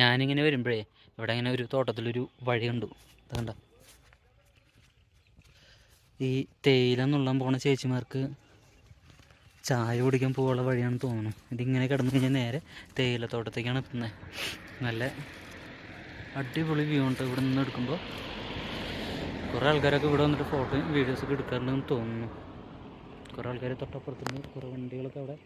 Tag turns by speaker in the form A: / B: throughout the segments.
A: ഞാനിങ്ങനെ വരുമ്പോഴേ ഇവിടെ ഇങ്ങനെ ഒരു തോട്ടത്തിലൊരു വഴി കണ്ടു. കണ്ട? ഈ തേയില നുള്ളാൻ പോണ ചേച്ചിമാർക്ക് ചായ കുടിക്കാൻ പോകാനുള്ള വഴിയാണെന്ന് തോന്നുന്നു. ഇതിങ്ങനെ കിടന്നു കഴിഞ്ഞാൽ നേരെ തേയിലത്തോട്ടത്തേക്കാണ് എത്തുന്നത് നല്ല അടിപൊളി വ്യൂ ഉണ്ട് ഇവിടെ നിന്ന് എടുക്കുമ്പോൾ കുറേ ആൾക്കാരൊക്കെ ഇവിടെ വന്നിട്ട് ഫോട്ടോയും വീഡിയോസൊക്കെ എടുക്കാറുണ്ടെന്ന് തോന്നുന്നു. കുറേ ആൾക്കാർ തൊട്ടപ്പുറത്തുനിന്ന് കുറേ വണ്ടികളൊക്കെ അവിടെ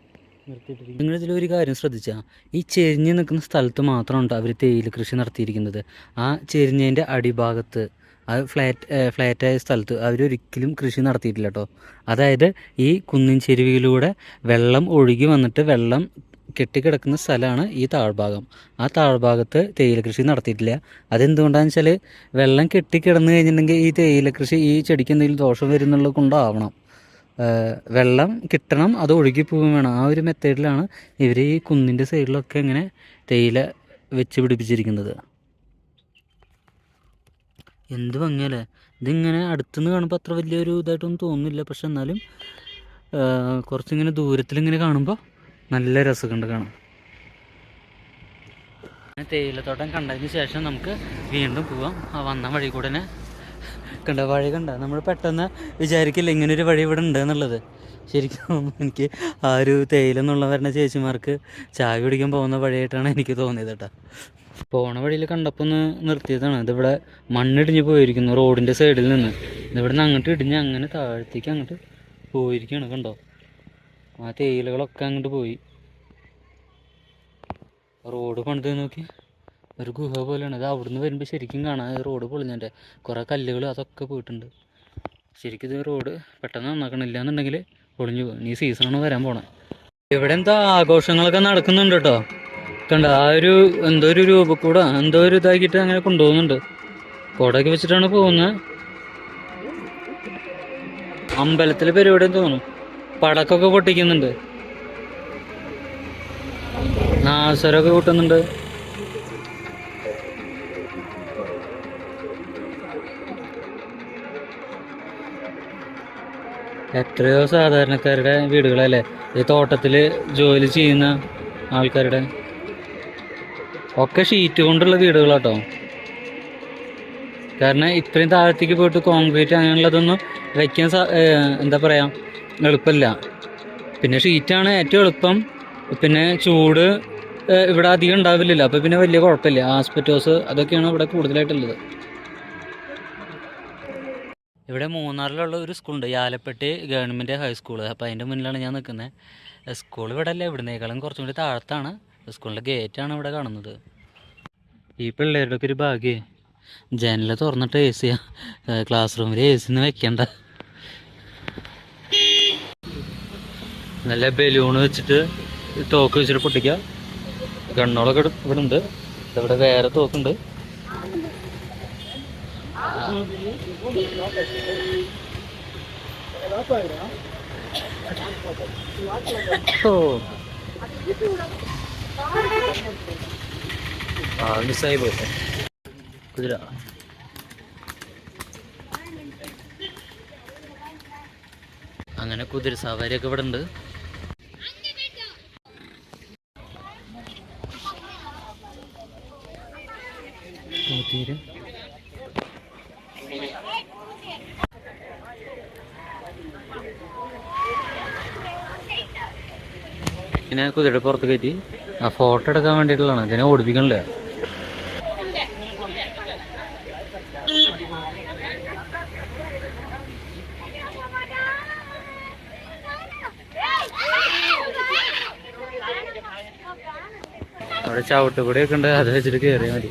A: നിങ്ങൾ ഇതിലൊരു കാര്യം ശ്രദ്ധിച്ചാൽ ഈ ചെരിഞ്ഞ് നിൽക്കുന്ന സ്ഥലത്ത് മാത്രമുണ്ട് അവർ തേയില കൃഷി നടത്തിയിരിക്കുന്നത്. ആ ചെരിഞ്ഞതിന്റെ അടിഭാഗത്ത് ആ ഫ്ലാറ്റ് ഫ്ലാറ്റായ സ്ഥലത്ത് അവരൊരിക്കലും കൃഷി നടത്തിയിട്ടില്ല കേട്ടോ അതായത് ഈ കുന്നിൻ ചെരുവിയിലൂടെ വെള്ളം ഒഴുകി വന്നിട്ട് വെള്ളം കെട്ടിക്കിടക്കുന്ന സ്ഥലമാണ് ഈ താഴ്ഭാഗം. ആ താഴ്ഭാഗത്ത് തേയില കൃഷി നടത്തിയിട്ടില്ല. അതെന്തുകൊണ്ടാണെന്ന് വെച്ചാൽ വെള്ളം കെട്ടിക്കിടന്ന് കഴിഞ്ഞിട്ടുണ്ടെങ്കിൽ ഈ തേയില കൃഷി ഈ ചെടിക്ക് എന്തെങ്കിലും ദോഷം വരുന്നുള്ളത് കൊണ്ടാവണം. വെള്ളം കിട്ടണം അത് ഒഴുകി പോവുകയും വേണം. ആ ഒരു മെത്തേഡിലാണ് ഇവർ ഈ കുന്നിന്റെ സൈഡിലൊക്കെ ഇങ്ങനെ തേയില വെച്ച് പിടിപ്പിച്ചിരിക്കുന്നത്. എന്ത് ഭംഗിയല്ലേ? ഇതിങ്ങനെ അടുത്തുനിന്ന് കാണുമ്പോൾ അത്ര വലിയൊരു ഇതായിട്ടൊന്നും തോന്നുന്നില്ല. പക്ഷെ എന്നാലും കുറച്ചിങ്ങനെ ദൂരത്തിലിങ്ങനെ കാണുമ്പോൾ നല്ല രസമുണ്ട് കാണാം. തേയിലത്തോട്ടം കണ്ടതിന് ശേഷം നമുക്ക് വീണ്ടും പോവാം. ആ വന്ന വഴി കൂടെ കണ്ട വഴി കണ്ട നമ്മൾ പെട്ടെന്ന് വിചാരിക്കില്ല ഇങ്ങനൊരു വഴി ഇവിടെ ഉണ്ട് എന്നുള്ളത്. ശരിക്കും എനിക്ക് ആ ഒരു തേയില എന്നുള്ള വരുന്ന ചേച്ചിമാർക്ക് ചായ കുടിക്കാൻ പോകുന്ന വഴിയായിട്ടാണ് എനിക്ക് തോന്നിയത് കേട്ടോ. പോണ വഴിയിൽ കണ്ടപ്പോൾ ഒന്ന് നിർത്തിയതാണ്. ഇതിവിടെ മണ്ണിടിഞ്ഞ് പോയിരിക്കുന്നു റോഡിന്റെ സൈഡിൽ നിന്ന്. ഇതിവിടെ നിന്ന് അങ്ങോട്ട് ഇടിഞ്ഞ് അങ്ങനെ താഴത്തേക്ക് അങ്ങോട്ട് പോയിരിക്കുകയാണ് കണ്ടോ. ആ തേയിലകളൊക്കെ അങ്ങോട്ട് പോയി. റോഡ് പണിത് നോക്കി. ഒരു ഗുഹ പോലെയാണ്. ഇത് അവിടുന്ന് വരുമ്പോൾ ശരിക്കും കാണാം റോഡ് പൊളിഞ്ഞതിന്റെ കുറേ കല്ലുകൾ അതൊക്കെ പോയിട്ടുണ്ട്. ശരിക്കും ഇത് റോഡ് പെട്ടെന്ന് നന്നാക്കണില്ല എന്നുണ്ടെങ്കിൽ പൊളിഞ്ഞു പോകും ഈ സീസണാണ് വരാൻ പോണേ. ഇവിടെ എന്താ ആഘോഷങ്ങളൊക്കെ നടക്കുന്നുണ്ട് കേട്ടോ കണ്ട ആ ഒരു എന്തോ ഒരു രൂപ രൂപക്കൂട എന്തോ ഒരു ഇതാക്കിയിട്ട് അങ്ങനെ കൊണ്ടുപോകുന്നുണ്ട്. കുടയൊക്കെ വെച്ചിട്ടാണ് പോകുന്നത് അമ്പലത്തിൽ പരിപാടി തോന്നുന്നു. പടക്കൊക്കെ പൊട്ടിക്കുന്നുണ്ട്. നാസരൊക്കെ കൂട്ടുന്നുണ്ട്. എത്രയോ സാധാരണക്കാരുടെ വീടുകളല്ലേ? ഈ തോട്ടത്തിൽ ജോലി ചെയ്യുന്ന ആൾക്കാരുടെ. ഒക്കെ ഷീറ്റ് കൊണ്ടുള്ള വീടുകളാട്ടോ. കാരണം ഇത്രയും താഴത്തേക്ക് പോയിട്ട് കോൺക്രീറ്റ് അങ്ങനെയുള്ളതൊന്നും വയ്ക്കാൻ എന്താ പറയുക എളുപ്പമില്ല പിന്നെ ഷീറ്റാണ് ഏറ്റവും എളുപ്പം. പിന്നെ ചൂട് ഇവിടെ അധികം ഉണ്ടാവില്ലല്ലോ. അപ്പോൾ പിന്നെ വലിയ കുഴപ്പമില്ല. ആസ്പെറ്റോസ് അതൊക്കെയാണ് ഇവിടെ കൂടുതലായിട്ടുള്ളത്. ഇവിടെ മൂന്നാറിലുള്ള ഒരു സ്കൂളുണ്ട് യാലപ്പെട്ടി ഗവൺമെന്റ് ഹൈസ്കൂൾ അപ്പോൾ അതിന്റെ മുന്നിലാണ് ഞാൻ നിൽക്കുന്നത് സ്കൂൾ ഇവിടെ അല്ല ഇവിടുന്നേക്കാളും കുറച്ചും കൂടി താഴത്താണ്. സ്കൂളിന്റെ ഗേറ്റാണ് ഇവിടെ കാണുന്നത്. ഈ പിള്ളേരുടെ ഒക്കെ ഒരു ഭാഗ്യേ. ജനൽ തുറന്നിട്ട് എ സി ക്ലാസ് റൂമിൽ എ സി ഒന്നും വെക്കണ്ട. നല്ല ബലൂൺ വെച്ചിട്ട് തോക്ക് വെച്ചിട്ട് പൊട്ടിക്കുക ഗണ്ണോളൊക്കെ ഇവിടെ ഇവിടെ ഉണ്ട് ഇവിടെ വേറെ തോക്കുണ്ട്. ഓ. ആ മിസ്സായി പോയി. കുതിര. അങ്ങനെ കുതിര സവാരിയൊക്കെ ഇവിടെ ഉണ്ട് ഇങ്ങനെ കുതിരയുടെ പുറത്ത് കയറ്റി ആ ഫോട്ടോ എടുക്കാൻ വേണ്ടിയിട്ടുള്ളതാണ്. ഇതിനെ ഓടിപ്പിക്കണില്ല. അവിടെ ഒക്കെ ഉണ്ട്. അത് വെച്ചിട്ട് കയറിയാൽ മതി.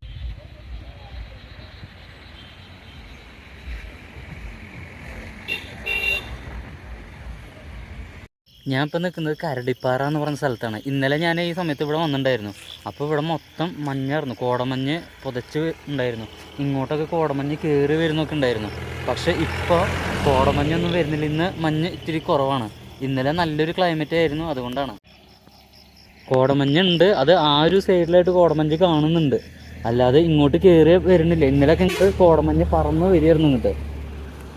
A: ഞാൻ ഇപ്പം നിൽക്കുന്നത് കരടിപ്പാറ എന്ന് പറഞ്ഞ സ്ഥലത്താണ്. ഇന്നലെ ഞാൻ ഈ സമയത്ത് ഇവിടെ വന്നിട്ടുണ്ടായിരുന്നു. അപ്പോൾ ഇവിടെ മൊത്തം മഞ്ഞായിരുന്നു. കോടമഞ്ഞ് പുതച്ച് ഉണ്ടായിരുന്നു. ഇങ്ങോട്ടൊക്കെ കോടമഞ്ഞ് കയറി വരുന്നൊക്കെ ഉണ്ടായിരുന്നു. പക്ഷേ ഇപ്പോൾ കോടമഞ്ഞൊന്നും വരുന്നില്ല. ഇന്ന് മഞ്ഞ് ഇത്തിരി കുറവാണ്. ഇന്നലെ നല്ലൊരു ക്ലൈമറ്റ് ആയിരുന്നു. അതുകൊണ്ടാണ്. കോടമഞ്ഞുണ്ട്. അത് ആ ഒരു സൈഡിലായിട്ട് കോടമഞ്ഞ് കാണുന്നുണ്ട്. അല്ലാതെ ഇങ്ങോട്ട് കയറി വരുന്നില്ല. ഇന്നലെയൊക്കെ ഇങ്ങോട്ട് കോടമഞ്ഞ് പറന്ന് വരികയായിരുന്നു ഇങ്ങോട്ട്.